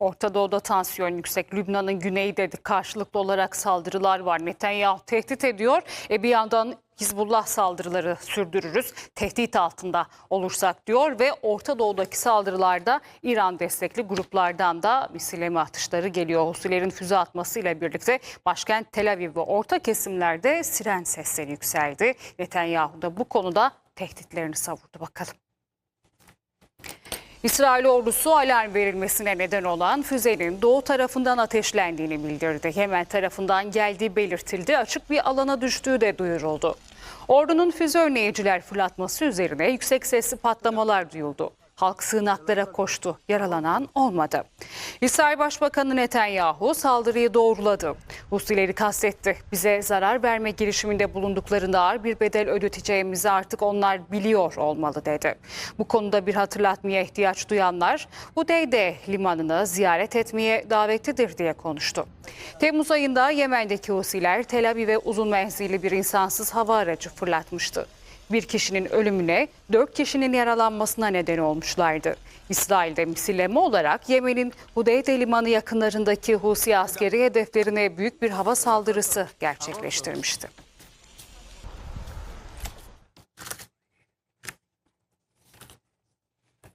Orta Doğu'da tansiyon yüksek. Lübnan'ın güneyinde de karşılıklı olarak saldırılar var. Netanyahu tehdit ediyor. E bir yandan Hizbullah saldırıları sürdürürüz. Tehdit altında olursak diyor ve Orta Doğu'daki saldırılarda İran destekli gruplardan da misilleme atışları geliyor. Husilerin füze atmasıyla birlikte başkent Tel Aviv ve orta kesimlerde siren sesleri yükseldi. Netanyahu da bu konuda tehditlerini savurdu bakalım. İsrail ordusu alarm verilmesine neden olan füzenin doğu tarafından ateşlendiğini bildirdi. Yemen tarafından geldiği belirtildi. Açık bir alana düştüğü de duyuruldu. Ordunun füze önleyiciler fırlatması üzerine yüksek sesli patlamalar duyuldu. Halk sığınaklara koştu. Yaralanan olmadı. İsrail Başbakanı Netanyahu saldırıyı doğruladı. Husileri kastetti. Bize zarar verme girişiminde bulunduklarında ağır bir bedel ödeteceğimizi artık onlar biliyor olmalı dedi. Bu konuda bir hatırlatmaya ihtiyaç duyanlar Hudeyde limanını ziyaret etmeye davetlidir diye konuştu. Temmuz ayında Yemen'deki Husiler Tel Aviv'e uzun menzilli bir insansız hava aracı fırlatmıştı bir kişinin ölümüne, dört kişinin yaralanmasına neden olmuşlardı. İsrail'de misilleme olarak Yemen'in Hudeyde limanı yakınlarındaki Husi askeri hedeflerine büyük bir hava saldırısı gerçekleştirmişti.